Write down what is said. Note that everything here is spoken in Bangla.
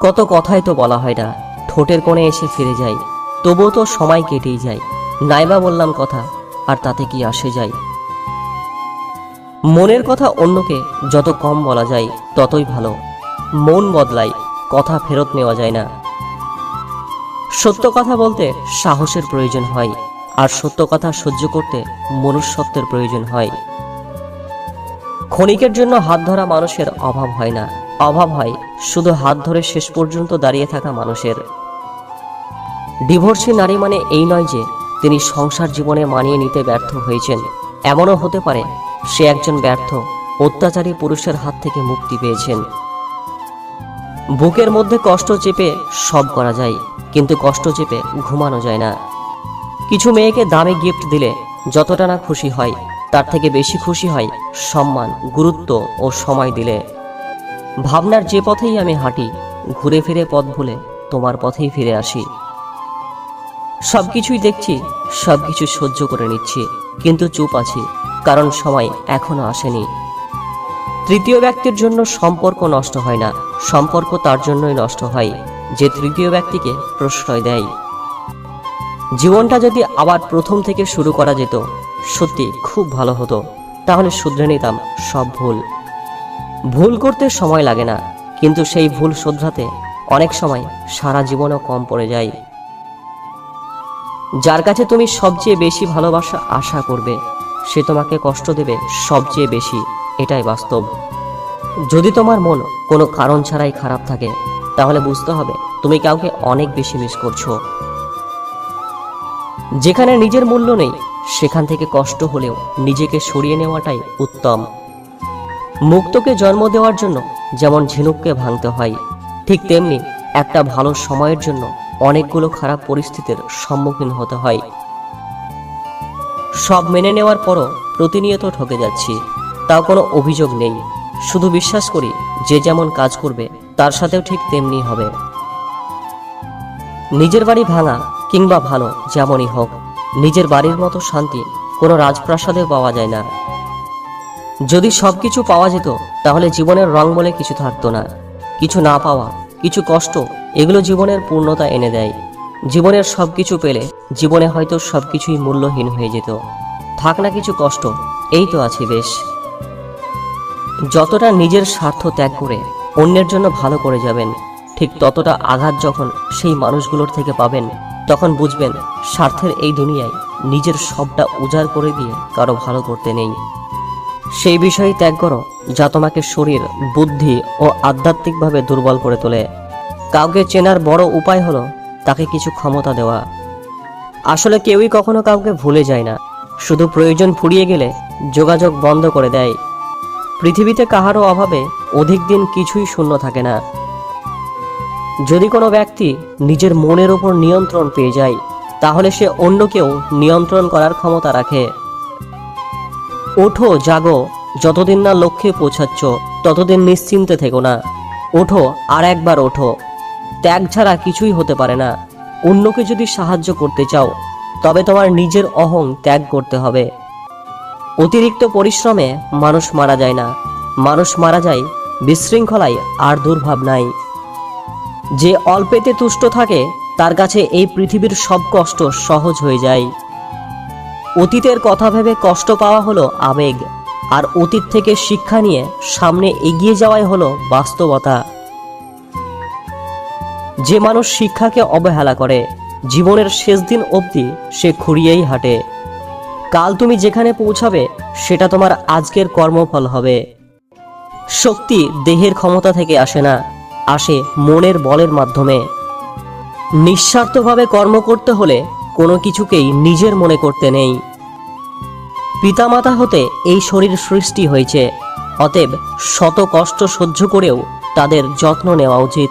কত কথাই তো বলা হয় না। ঠোঁটের কোণে এসে ফিরে যাই। তবুও তো সময় কেটেই যায়। নাইবা বললাম কথা, আর তাতে কি আসে যায়? মনের কথা অন্যকে যত কম বলা যায়, ততই ভালো। মন বদলায়, কথা ফেরত নেওয়া যায় না। সত্য কথা বলতে সাহসের প্রয়োজন হয়, আর সত্য কথা সহ্য করতে মনুষ্যত্বের প্রয়োজন হয়। ক্ষণিকের জন্য হাত ধরা মানুষের অভাব হয় না। অভাব হয়, শুধু হাত ধরে শেষ পর্যন্ত দাঁড়িয়ে থাকা মানুষের। ডিভোর্সি নারী মানে এই নয় যে, তিনি সংসার জীবনে মানিয়ে নিতে ব্যর্থ হয়েছেন। এমনও হতে পারে, সে একজন ব্যর্থ, অত্যাচারী পুরুষের হাত থেকে মুক্তি পেয়েছেন। বুকের মধ্যে কষ্ট চেপে সব করা যায়, কিন্তু কষ্ট চেপে ঘুমানো যায় না। কিছু মেয়েকে দামে গিফট দিলে যতটা না খুশি হয়, তার থেকে বেশি খুশি হয় সম্মান, গুরুত্ব ও সময় দিলে। ভাবনার যে পথেই আমি হাঁটি, ঘুরে ফিরে পথ ভুলে তোমার পথেই ফিরে আসি। সব কিছুই দেখছি সব কিছু সহ্য করে নিচ্ছি, কিন্তু চুপ আছি, কারণ সময় এখনও আসেনি। তৃতীয় ব্যক্তির জন্য সম্পর্ক নষ্ট হয় না, সম্পর্ক তার জন্যই নষ্ট হয়, যে তৃতীয় ব্যক্তিকে প্রশ্রয় দেয়। জীবনটা যদি আবার প্রথম থেকে শুরু করা যেত, সত্যি খুব ভালো হতো, তাহলে শুধরে নিতাম সব ভুল। ভুল করতে সময় লাগে না, কিন্তু সেই ভুল শোধরাতে অনেক সময় সারা জীবনও কম পড়ে যায়। যার কাছে তুমি সবচেয়ে বেশি ভালোবাসা আশা করবে, সে তোমাকে কষ্ট দেবে সবচেয়ে বেশি, এটাই বাস্তব। যদি তোমার মন কোনো কারণ ছাড়াই খারাপ থাকে, তাহলে বুঝতে হবে তুমি কাউকে অনেক বেশি মিস করছ। যেখানে নিজের মূল্য নেই, সেখান থেকে কষ্ট হলেও নিজেকে সরিয়ে নেওয়াটাই উত্তম। মুক্তকে জন্ম দেওয়ার জন্য যেমন ঝিনুককে ভাঙতে হয়, ঠিক তেমনি একটা ভালো সময়ের জন্য অনেকগুলো খারাপ পরিস্থিতির সম্মুখীন হতে হয়। সব মেনে নেওয়ার পরও প্রতিনিয়ত ঠকে যাচ্ছি, তাও কোনো অভিযোগ নেই। শুধু বিশ্বাস করি, যে যেমন কাজ করবে, তার সাথেও ঠিক তেমনি হবে। নিজের বাড়ি ভাঙা কিংবা ভালো যেমনই হোক, নিজের বাড়ির মতো শান্তি কোনো রাজপ্রাসাদে পাওয়া যায় না। যদি সব কিছু পাওয়া যেত, তাহলে জীবনের রং বলে কিছু থাকতো না। কিছু না পাওয়া, কিছু কষ্ট, এগুলো জীবনের পূর্ণতা এনে দেয়। জীবনের সব কিছু পেলে, জীবনে হয়তো সব কিছুই মূল্যহীন হয়ে যেত। থাক না কিছু কষ্ট, এই তো আছে বেশ। যতটা নিজের স্বার্থ ত্যাগ করে, অন্যের জন্য ভালো করে যাবেন, ঠিক ততটা আঘাত যখন সেই মানুষগুলোর থেকে পাবেন, তখন বুঝবেন, স্বার্থের এই দুনিয়ায় নিজের সবটা উজাড় করে দিয়ে কারও ভালো করতে নেই। সেই বিষয়ে ত্যাগ করো, যা তোমাকে শরীর, বুদ্ধি ও আধ্যাত্মিকভাবে দুর্বল করে তোলে। কাউকে চেনার বড় উপায় হলো তাকে কিছু ক্ষমতা দেওয়া। আসলে কেউই কখনো কাউকে ভুলে যায় না। শুধু প্রয়োজন ফুরিয়ে গেলে যোগাযোগ বন্ধ করে দেয়। পৃথিবীতে কাহারও অভাবে অধিক দিন কিছুই শূন্য থাকে না। যদি কোনো ব্যক্তি নিজের মনের ওপর নিয়ন্ত্রণ পেয়ে যায়, তাহলে সে অন্যকেও নিয়ন্ত্রণ করার ক্ষমতা রাখে। ওঠো, জাগো। যতদিন না লক্ষ্যে পৌঁছাচ্ছ, ততদিন নিশ্চিন্তে থেকো না। ওঠো, আর একবার ওঠো। ত্যাগ ছাড়া কিছুই হতে পারে না। অন্যকে যদি সাহায্য করতে চাও, তবে তোমার নিজের অহং ত্যাগ করতে হবে। অতিরিক্ত পরিশ্রমে মানুষ মারা যায় না। মানুষ মারা যায় বিশৃঙ্খলায় আর দুর্ভাবনায় যে অল্পেতে তুষ্ট থাকে, তার কাছে এই পৃথিবীর সব কষ্ট সহজ হয়ে যায়। অতীতের কথা ভেবে কষ্ট পাওয়া হলো আবেগ, আর অতীত থেকে শিক্ষা নিয়ে সামনে এগিয়ে যাওয়াই হলো বাস্তবতা। যে মানুষ শিক্ষাকে অবহেলা করে, জীবনের শেষ দিন অবধি সে খুঁড়িয়েই হাঁটে। কাল তুমি যেখানে পৌঁছাবে, সেটা তোমার আজকের কর্মফল হবে। শক্তি দেহের ক্ষমতা থেকে আসে না, আসে মনের বলের মাধ্যমে। নিঃস্বার্থভাবে কর্ম করতে হলে কোনো কিছুকেই নিজের মনে করতে নেই। পিতামাতা হতে এই শরীর সৃষ্টি হয়েছে, অতএব শত কষ্ট সহ্য করেও তাদের যত্ন নেওয়া উচিত।